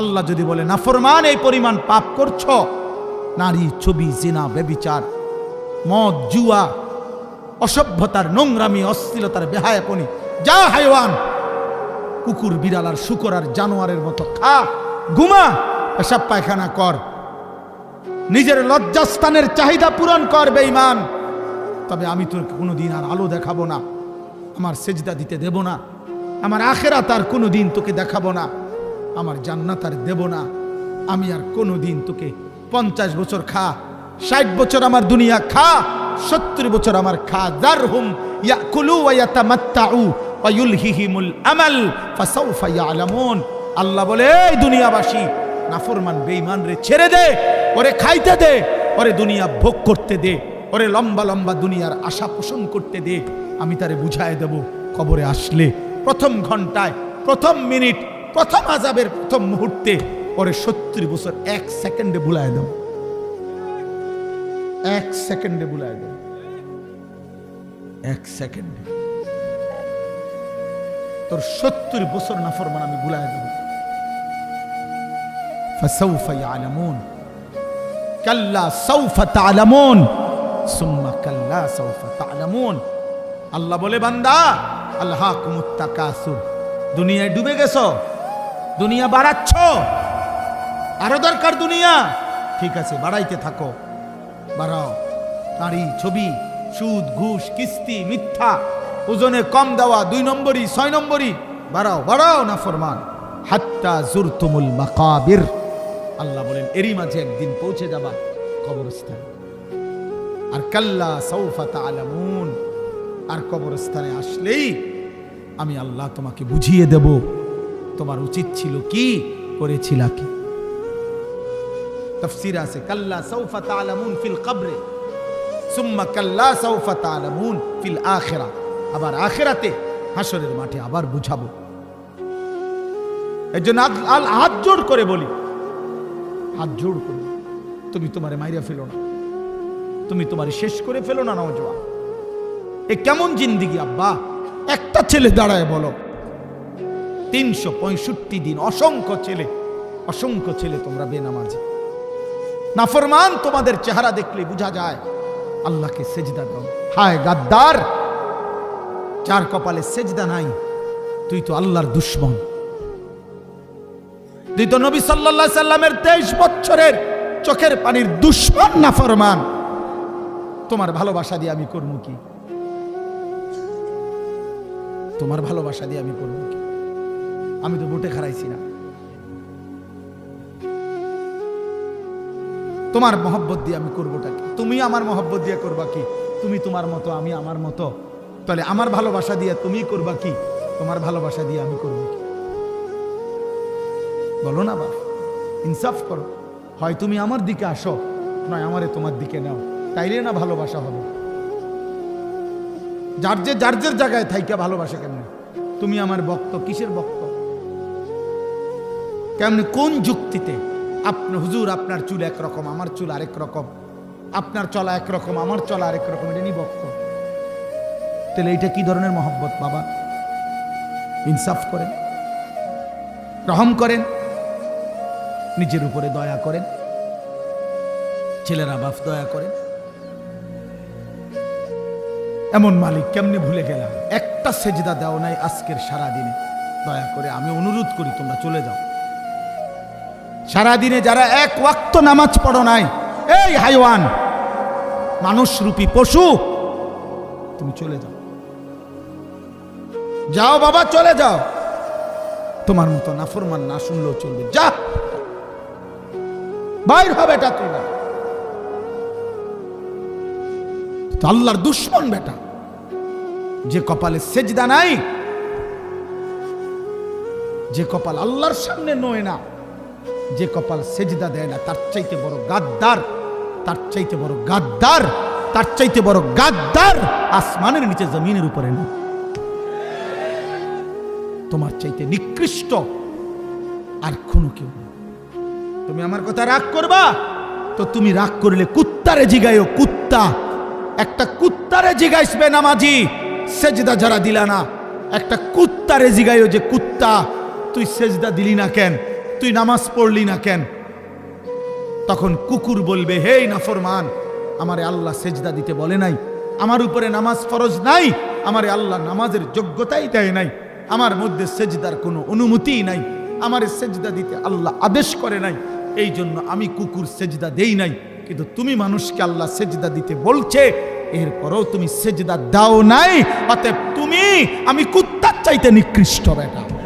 আল্লাহ যদি বলে নাফরমান এই পরিমাণ পাপ করছ। নারী, ছবি, জিনা বেবিচার মদ, জুয়া, অসভ্যতার, নোংরামি, অশ্লীলতার বেহায়াপনি, যা হাইওয়ান, কুকুর, বিড়াল আর শুকর আর জানোয়ারের মতো, খা, ঘুমা এসব পায়খানা কর। নিজের লজ্জাস্থানের চাহিদা পূরণ কর, বেঈমান। তবে আমি তোর কোনোদিন আর আলো দেখাবো না, আমার সেজদা দিতে দেব না, আমার আখেরা তার কোনো দিন তোকে দেখাবো না। আমার জান্নাত আর দেব না। আমি আর কোনো দিন তোকে পঞ্চাশ বছর খা, ষাট বছর আমার দুনিয়া খা, সত্তর বছর আমার খা। দার হুম আল্লাহ বলে, এই দুনিয়াবাসী, নাফরমান, বেঈমান রে, ছেড়ে দে, ওরে খাইতে দে, ওরে দুনিয়া ভোগ করতে দে, ওরে লম্বা লম্বা দুনিয়ার আশা পোষণ করতে দে। আমি তারে বুঝায় দেব, কবরে আসলে প্রথম ঘন্টায়, প্রথম মিনিট প্রথম আজাবের প্রথম মুহূর্তে পরে সত্তর বছর এক সেকেন্ডে বুলায় দাও। এক সেকেন্ডে বুলায় দাও। এক সেকেন্ডে। তোর সত্তর বছর নাফরমান আমি বুলায় দেব। কাল্লা সাউফা তালামুন। সুম্মা কাল্লা সাউফা তালামুন। আল্লাহ বলে, বান্দা আল্লাহ কুমুত্তাকাসুর দুনিয়ায় ডুবে গেছো। দুনিয়া বাড়াচ্ছ। আরও দরকার দুনিয়া। ঠিক আছে, বাড়াইতে থাকো। বাড়াও। নারী, ছবি, সুদ, ঘুষ, কিস্তি, মিথ্যা, ওজনে কম দেওয়া, দুই নম্বরই, ছয় নম্বরই। বাড়াও বাড়াও না ফরমান। হাত্তা জুরতুমুল মাকাবির। আল্লাহ বলেন, এরই মাঝে একদিন পৌঁছে যাবা কবরস্থানে। আর কাল্লা সৌফা তালামুন আর কবরস্থানে আসলেই আমি আল্লাহ তোমাকে বুঝিয়ে দেব। তোমার উচিত ছিল কি করেছিলা কি? তফসির আছে, কাল্লা তালামুন ফিল কবরে, সুম্মা কাল্লা তালামুন ফিল আখেরা। আবার আখেরাতে হাসরের মাঠে আবার বুঝাবো। এর জন্য আল- হাত জোড় করে বলি। হাত জোড় করে। তুমি তোমারে মাইরা ফেলো না। তুমি তোমারে শেষ করে ফেলো না নওজোয়ান এ কেমন জিন্দিগি, আব্বা? একটা ছেলে দাঁড়ায় বলো। তিনশো পঁয়ষট্টি দিন। অসংখ্য ছেলে অসংখ্য ছেলে তোমরা বেনামাজি। নাফরমান, তোমাদের চেহারা দেখলে বোঝা যায়, আল্লাহকে সেজদা দাও। হায় গাদ্দার, যার কপালে সেজদা নাই, তুই তো আল্লাহর দুশ্মন। তুই তো নবী আলাইহি সাল্লামের তেইশ বছরের চোখের পানির দুশ্মন নাফরমান। তোমার ভালোবাসা দিয়ে আমি করব কি? তোমার ভালোবাসা দিয়ে আমি করব কি? আমি তো ভোটে খারাইছি না। তোমার মহব্বত দিয়ে আমি করবোটা কি? তুমি আমার মহব্বত দিয়ে করবা কি? তুমি তোমার মতো, আমি আমার মতো। তাহলে আমার ভালোবাসা দিয়ে তুমি করবা কি? তোমার ভালোবাসা দিয়ে আমি করব কি? বলো না বাপ, ইনসাফ করো। হয় তুমি আমার দিকে আসো, নয় আমারে তোমার দিকে নাও। তাইলে না ভালোবাসা হবে। যার যে যার যে জায়গায় থাইকা ভালোবাসা কেমনে? তুমি আমার বক্ত কিসের বক্ত কেমনে কোন যুক্তিতে? আপনার হুজুর, আপনার চুল একরকম আমার চুল আরেক রকম, আপনার চলা একরকম আমার চলা আরেক রকম, এটা নি বক্ত তাহলে এইটা কি ধরনের মহব্বত, বাবা? ইনসাফ করেন, রহম করেন, নিজের উপরে দয়া করেন, ছেলেরা বাপ দয়া করেন। এমন মালিক কেমনে ভুলে গেলাম? একটা সেজদা দেও নাই আজকের সারা দিনে দয়া করে আমি অনুরোধ করি, তোমরা চলে যাও। সারা দিনে যারা এক ওয়াক্ত নামাজ পড়ো নাই, এই হাইওয়ান, মানুষ রূপী পশু, তুমি চলে যাও। যাও বাবা, চলে যাও। তোমার মতো নাফরমান না শুনলেও চলবে। যা। বাইর হবে এটা না। আল্লাহর দুশ্মন বেটা। যে কপালে সেজদা নাই, যে কপাল আল্লাহর সামনে নয় না। যে কপাল সেজদা দেয় না, তার চাইতে বড় গাদ্দার, তার চাইতে বড় গাদ্দার, তার চাইতে বড় গাদ্দার আসমানের নিচে জমিনের উপরে না তোমার চাইতে নিকৃষ্ট আর কোনো কেউ। তুমি আমার কথা রাগ করবা? তো তুমি রাগ করলে কুত্তারে জিগাইও কুত্তা। একটা কুত্তারে জিগাইসবে নামাজি সেজদা যারা দিলা না, একটা কুত্তারে জিগাইও যে কুত্তা। তুই সেজদা দিলি না কেন? তুই নামাজ পড়লি না কেন? তখন কুকুর বলবে, হে নাফরমান, আমারে আল্লাহ সেজদা দিতে বলে নাই। আমার উপরে নামাজ ফরজ নাই, আমারে আল্লাহ নামাজের যোগ্যতাই দেয় নাই। আমার মধ্যে সেজদার কোনো অনুমতিই নাই। আমারে সেজদা দিতে আল্লাহ আদেশ করে নাই। এই জন্য আমি কুকুর সেজদা দেই নাই। কিন্তু তুমি মানুষকে আল্লাহ সেজদা দিতে বলছে, এরপরও তুমি সেজদা দাও নাই। অতএব তুমি, আমি কুত্তার চাইতে নিকৃষ্ট বেটা।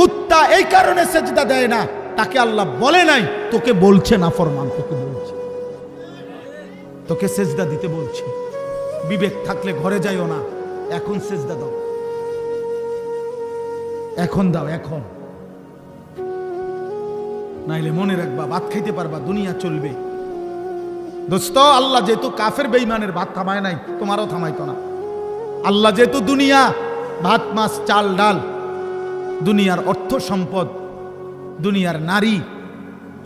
কুত্তা এই কারণে সেজদা দেয় না। তাকে আল্লাহ বলে নাই, তোকে বলছে না ফরমান, তোকে বলছে। তোকে সেজদা দিতে বলছে। বিবেক থাকলে ঘরে যাইও না, এখন সেজদা দাও। এখন দাও, এখন। নাইলে মনে রাখবা, ভাত খাইতে পারবা, দুনিয়া চলবে। দোস্ত, আল্লাহ যেহেতু কাফের বেইমানের ভাত থামায় নাই, তোমারও থামাইতো না। আল্লাহ যেহেতু দুনিয়া, ভাত, মাছ, চাল, ডাল দুনিয়ার অর্থ সম্পদ, দুনিয়ার নারী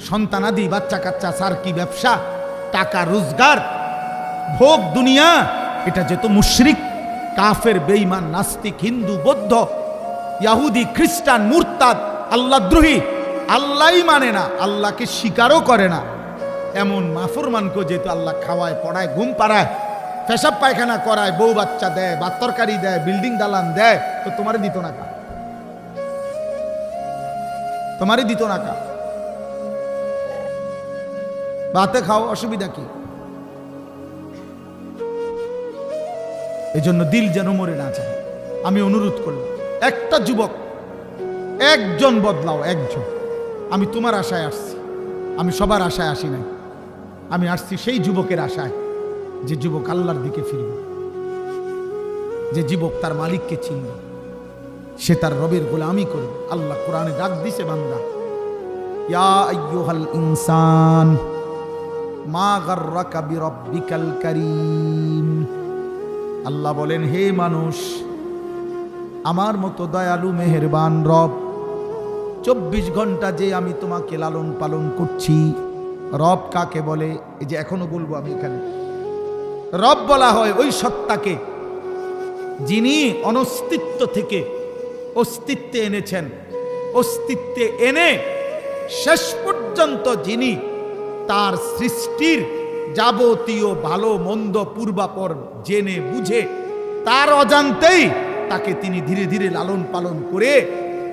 সন্তানাদি বাচ্চা কাচ্চা, সার্কি, ব্যবসা, টাকা, রোজগার, ভোগ, দুনিয়া, এটা যেহেতু মুশরিক, কাফের বেইমান নাস্তিক, হিন্দু, বৌদ্ধ, ইয়াহুদি, খ্রিস্টান, মুরতাদ আল্লাহদ্রোহী আল্লাহই মানে না, আল্লাহকে স্বীকারও করে না। এমন মাফরমানকে যেহেতু আল্লাহ খাওয়ায়, পড়ায়, ঘুম পাড়ায়, পেশাব পায়খানা করায়, বউ বাচ্চা দেয় ভাত তরকারি দেয়, বিল্ডিং দালান দেয়, তো তোমার দিত না কা তোমারই দিত না কা। ভাতে খাও, অসুবিধা কি? এই জন্য দিল যেন মরে না যায়। আমি অনুরোধ করলাম, একটা যুবক, একজন বদলাও, একজন। আমি তোমার আশায় আসছি, আমি সবার আশায় আসি নাই। আমি আসছি সেই যুবকের আশায়, যে যুবক আল্লাহর দিকে ফিরবে। যে যুবক তার মালিককে চিনবে। সে তার রবের গোলামি করবে আল্লাহ কোরআনে ডাক দিছে, বান্দা। ইনসান, মা আল্লাহ বলেন, হে মানুষ, আমার মতো দয়ালু, মেহেরবান রব, চব্বিশ ঘণ্টা যে আমি তোমাকে লালন পালন করছি, রব কাকে বলে? এই যে এখনও বলব আমি এখানে। রব বলা হয় ওই সত্তাকে, যিনি অনস্তিত্ব থেকে অস্তিত্বে এনেছেন। অস্তিত্বে এনে শেষ পর্যন্ত যিনি তার সৃষ্টির যাবতীয় ভালো, মন্দ, পূর্বাপর জেনে বুঝে তার অজান্তেই তাকে তিনি ধীরে ধীরে লালন পালন করে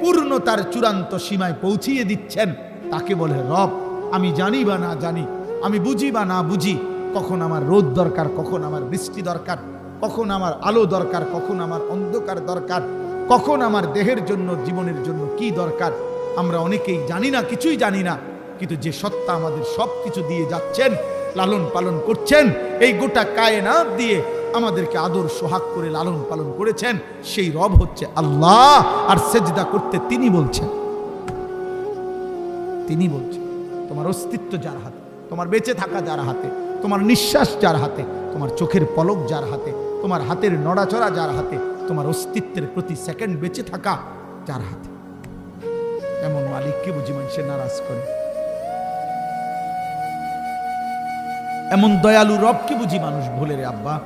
পূর্ণ তার চূড়ান্ত সীমায় পৌঁছিয়ে দিচ্ছেন। তাকে বলে, রব, আমি জানি বা না জানি, আমি বুঝি বা না বুঝি, কখন আমার রোদ দরকার, কখন আমার বৃষ্টি দরকার, কখন আমার আলো দরকার, কখন আমার অন্ধকার দরকার কখন আমার দেহের জন্য, জীবনের জন্য কি দরকার? আমরা অনেকেই জানি না, কিছুই জানি না। কিন্তু যে সত্তা আমাদের সব কিছু দিয়ে যাচ্ছেন, লালন পালন করছেন, এই গোটা কায়নাত দিয়ে আমাদেরকে আদর সোহাগ করে লালন পালন করেছেন, সেই রব হচ্ছে আল্লাহ। আর সেজদা করতে তিনি বলছেন। তিনি বলছেন, তোমার অস্তিত্ব যার হাতে, তোমার বেঁচে থাকা যার হাতে, তোমার নিঃশ্বাস যার হাতে, তোমার চোখের পলক যার হাতে, তোমার হাতের নড়াচড়া যার হাতে তোমার অস্তিত্বের প্রতি সেকেন্ড বেঁচে থাকা যার হাতে। এমন মালিককে বুঝি মানুষের নারাজ করে। এমন দয়ালু রবকে বুঝি মানুষ ভুলে রে আব্বা।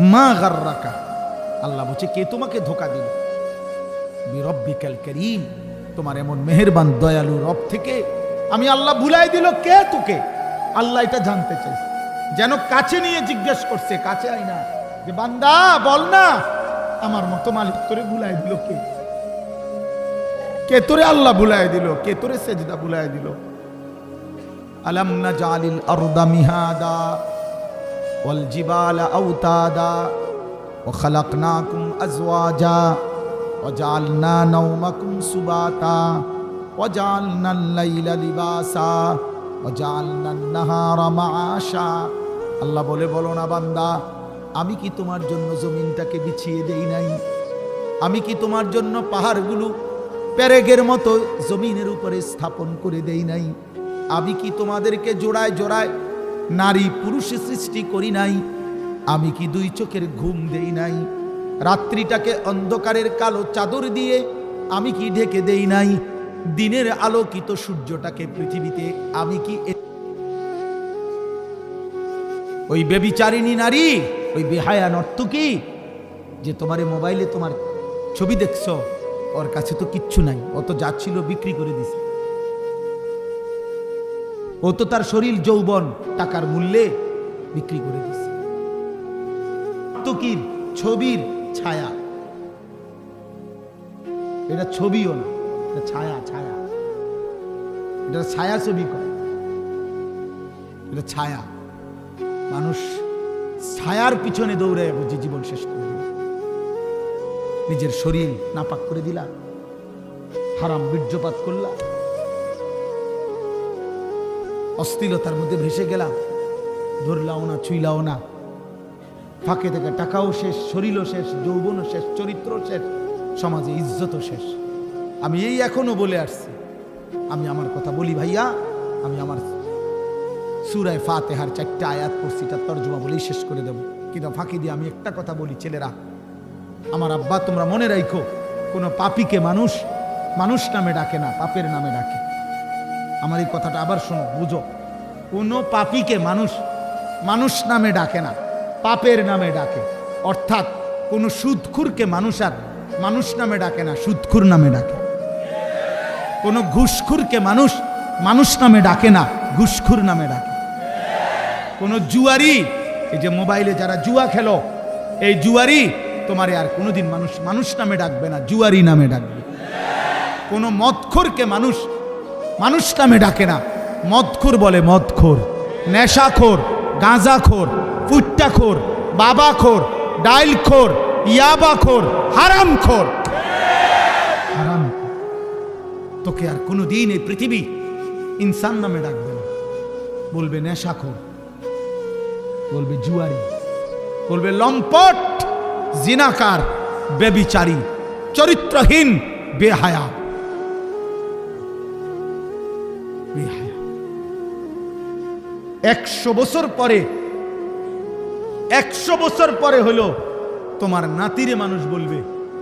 মা গার্রাকা, আল্লাহ বলছে, কে তোমাকে ধোকা দিল? বিরব্বিকাল করিম, তোমার এমন মেহেরবান দয়ালু রব থেকে আমি আল্লাহ ভুলাই দিল কে তোকে? আল্লাহ এটা জানতে চাইছে। যেন কাছে নিয়ে জিজ্ঞেস করছে, কাছে আই না। যে বান্দা, বল না। আমার মতো মালিক তোরে ভুলাই দিল কে? কে তোরে আল্লাহ ভুলাই দিল? কে তোরে সেজদা ভুলাই দিল? আলাম না জালিল আরদা মিহাদা ওয়াল জিবালা আউতাদা ওয়া খালাকনাকুম আজওয়াজা ওয়া জাআলনা নাওমাকুম সুবাতা ওয়া জাআলনা আল-লাইলা লিবাসা ওয়া জাআলনা আন-নাহারা মাআশা। আল্লাহ বলে, বলো না বান্দা আমি কি তোমার জন্য জমিনটাকে বিছিয়ে দেই নাই? আমি কি তোমার জন্য পাহাড়গুলো প্যারেগের মতো জমিনের উপরে স্থাপন করে দেই নাই? আমি কি তোমাদেরকে জোড়ায় জোড়ায় নারী পুরুষে সৃষ্টি করি নাই? আমি কি দুই চোখের ঘুম দেই নাই? রাত্রিটাকে অন্ধকারের কালো চাদর দিয়ে আমি কি ঢেকে দেই নাই? দিনের আলোকিত সূর্যটাকে পৃথিবীতে আমি কি ওই বেবিচারিণী নারী, ওই বেহায়া নর্তকী যে তোমার মোবাইলে তোমার ছবি দেখছ, ওর কাছে তো কিচ্ছু নাই, ও তো যাচ্ছিল বিক্রি করে দিছে। ও তো তার শরীর, যৌবন, টাকার মূল্যে বিক্রি করে দিছে। তুকির ছবির ছায়া। এটা ছবিও না, এটা ছায়া ছায়া। এটা ছায়া ছবি করে এটা ছায়া। মানুষ ছায়ার পিছনে দৌড়ে বুঝি জীবন শেষ করে দিল। নিজের শরীর নাপাক করে দিলা, হারাম বীর্যপাত করলা অস্থিরতার মধ্যে ভেসে গেলাম ধরলাও না, ছুইলাও না। ফাঁকে থেকে টাকাও শেষ, শরীরও শেষ, যৌবনও শেষ চরিত্র শেষ, সমাজে ইজ্জতও শেষ। আমি এই এখনও বলে আসছি। আমি আমার কথা বলি ভাইয়া, আমি আমার সুরায় ফাতেহার চারটা আয়াত পড়ছি তার তর্জমা বলেই শেষ করে দেব। কিন্তু ফাঁকি দিয়ে আমি একটা কথা বলি, ছেলেরা। আমার আব্বা, তোমরা মনে রাখো কোনো পাপিকে মানুষ মানুষ নামে ডাকে না, পাপের নামে ডাকে। আমার এই কথাটা আবার শোনো, বুঝো। কোনো পাপিকে মানুষ মানুষ নামে ডাকে না, পাপের নামে ডাকে। অর্থাৎ কোনো সুদখুরকে মানুষ আর মানুষ নামে ডাকে না, সুদখুর নামে ডাকে। কোনো ঘুষখুরকে মানুষ মানুষ নামে ডাকে না, ঘুষখুর নামে ডাকে। কোনো জুয়ারি, এই যে মোবাইলে যারা জুয়া খেলো, এই জুয়ারি তোমারে আর কোনোদিন মানুষ মানুষ নামে ডাকবে না, জুয়ারি নামে ডাকবে। কোনো মদখোরকে মানুষ মানুষ নামে ডাকে না। মদখোর বলে মদখোর, নেশাখোর, গাঁজাখোর, ফুট্টাখোর, বাবাখোর, ডাইলখোর, ইয়াবাখোর, হারামখোর। হারাম। তোকে আর কোনোদিন এই পৃথিবী ইনসান নামে ডাকবে না। বলবে নেশাখোর। বলবে জুয়ারি, বলবে লম্পট, জিনাকার, বেবিচারী, চরিত্রহীন, বেহায়া। একশো বছর পরে, একশো বছর পরে হলো তোমার নাতিরে মানুষ বলবে,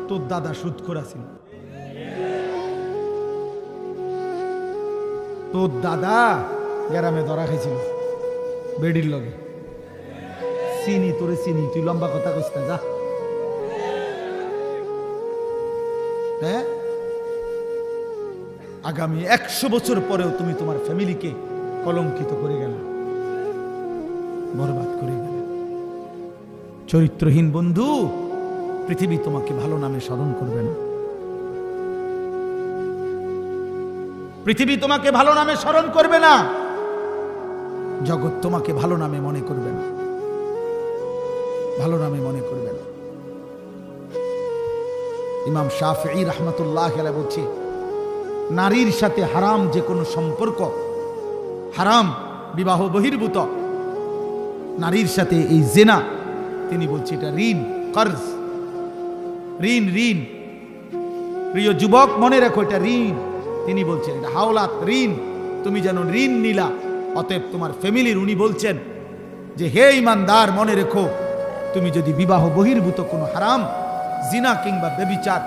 তোর দাদা সুদ করাছিল তোর দাদা গ্রামে ধরা খাইছিল, বেডির লগে। চিনি, তোরে চিনি, তুই লম্বা কথা কইস না, যা। হ্যাঁ আগামী একশো বছর পরেও তুমি তোমার ফ্যামিলিকে কলঙ্কিত করে গেল, বরবাদ করে গেল। চরিত্রহীন বন্ধু, পৃথিবী তোমাকে ভালো নামে স্মরণ করবে না। পৃথিবী তোমাকে ভালো নামে স্মরণ করবে না। জগৎ তোমাকে ভালো নামে মনে করবে না। ভালো নামে মনে করবে না ইমাম শাফি রহমতুল্লাহ বলছে, নারীর সাথে হারাম যে কোনো সম্পর্ক, হারাম, বিবাহ বহির্ভূত। নারীর সাথে এই জেনা, তিনি বলছে এটা ঋণ, কর্জ। ঋণ ঋণ। প্রিয় যুবক, মনে রাখো এটা ঋণ। তিনি বলছেন, এটা হাওলাত, ঋণ। তুমি যেন ঋণ নিলা, অতএব তোমার ফ্যামিলির উনি বলছেন যে, হে ইমানদার, মনে রেখো তুমি যদি বিবাহ বহির্ভূত কোনো হারাম, জিনা কিংবা বেবিচার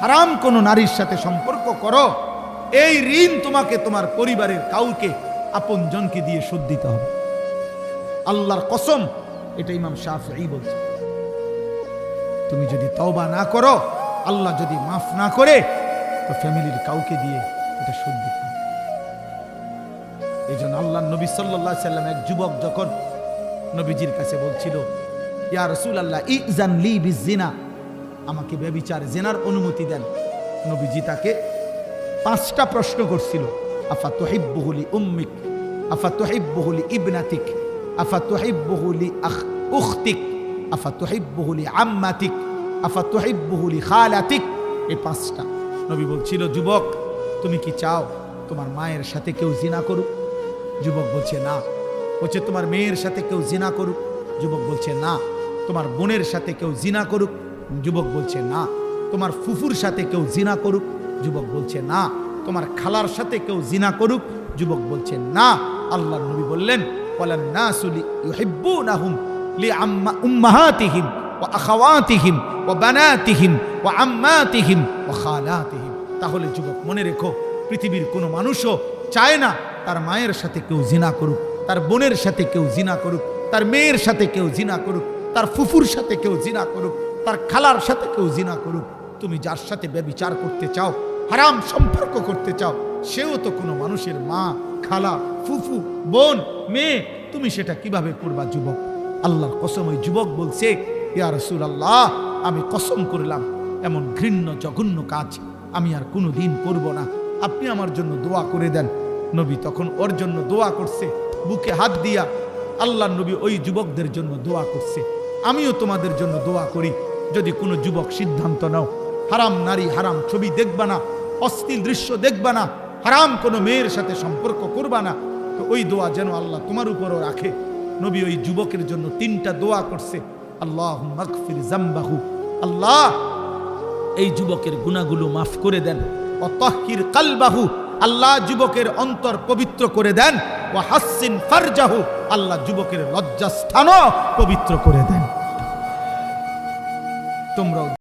হারাম কোনো নারীর সাথে সম্পর্ক করো, এই ঋণ তোমাকে তোমার পরিবারের কাউকে আপন জনকে দিয়ে শোধ দিতে হবে। আল্লাহর কসম, এটা ইমাম শাফি বলছে। তুমি যদি তওবা না করো, আল্লাহ যদি মাফ না করে, তো ফ্যামিলির কাউকে দিয়ে এটা শোধ দিতে হবে। এই জন্য আল্লাহ নবী সাল্লাহ সাল্লাম এক যুবক যখন নবীজির কাছে বলছিল ইয়া রসুল আল্লাহ ইজান লি বিজিনা আমাকে ব্যবিচার জেনার অনুমতি দেন। নবীজি তাকে পাঁচটা প্রশ্ন করছিল। আফা তোহিব্বহুলি উম্মিক, আফা তোহিব্বহুলি ইবনাতিক, আফা তোহিব্বহুলি আখ, উখতিক, আফা তোহিব্বহুলি আম্মাতিক, আফা তোহিব্বহুলি খালাতিক। এই পাঁচটা। নবী বলছিল, যুবক, তুমি কি চাও তোমার মায়ের সাথে কেউ জিনা করুক? যুবক বলছে, না। বলছে, তোমার মেয়ের সাথে কেউ জিনা করুক? যুবক বলছে, না। তোমার বোনের সাথে কেউ জিনা করুক, যুবক বলছে না। তোমার ফুফুর সাথে কেউ জিনা করুক, যুবক বলছে না। তোমার খালার সাথে কেউ জিনা করুক, যুবক বলছে না। আল্লাহ নবী বললেন ওয়া আম্মাতিহিম ওয়া খালাতিহিম। তাহলে যুবক মনে রেখো, পৃথিবীর কোনো মানুষও চায় না তার মায়ের সাথে কেউ জিনা করুক, তার বোনের সাথে কেউ জিনা করুক, তার মেয়ের সাথে কেউ জিনা করুক। তার ফুফুর সাথে কেউ জিনা করুক, তার খালার সাথে কেউ জিনা করুক, তুমি যার সাথে ব্যবিচার করতে চাও, হারাম সম্পর্ক করতে চাও, সেও তো কোনো মানুষের মা, খালা, ফুফু, বোন, মেয়ে, তুমি সেটা কীভাবে করবা, যুবক? আল্লাহর কসম, ওই যুবক বলছে, ইয়া রসুল আল্লাহ আমি কসম করলাম, এমন ঘৃণ্য, জঘন্য কাজ আমি আর কোনো দিন করব না। আপনি আমার জন্য দোয়া করে দেন। নবী তখন ওর জন্য দোয়া করছে, বুকে হাত দিয়া আল্লাহ নবী ওই যুবকদের জন্য দোয়া করছে। আমিও তোমাদের জন্য দোয়া করি। যদি কোনো যুবক সিদ্ধান্ত নাও, হারাম নারী, হারাম ছবি দেখবা না, অস্থির দৃশ্য দেখবা না, হারাম কোনো মেয়ের সাথে সম্পর্ক করবা না, তো ওই দোয়া যেন আল্লাহ তোমার উপরও রাখে। নবী ওই যুবকের জন্য তিনটা দোয়া করছে আল্লাহ মাগফির জাম্বাহু আল্লাহ, এই যুবকের গুণাগুলো মাফ করে দেন। ও তহকির কালবাহু। আল্লাহ যুবকের অন্তর পবিত্র করে দেন। ও হাসিন ফারজাহু। আল্লাহ যুবকের লজ্জাস্থানও পবিত্র করে দেন। তোমরাও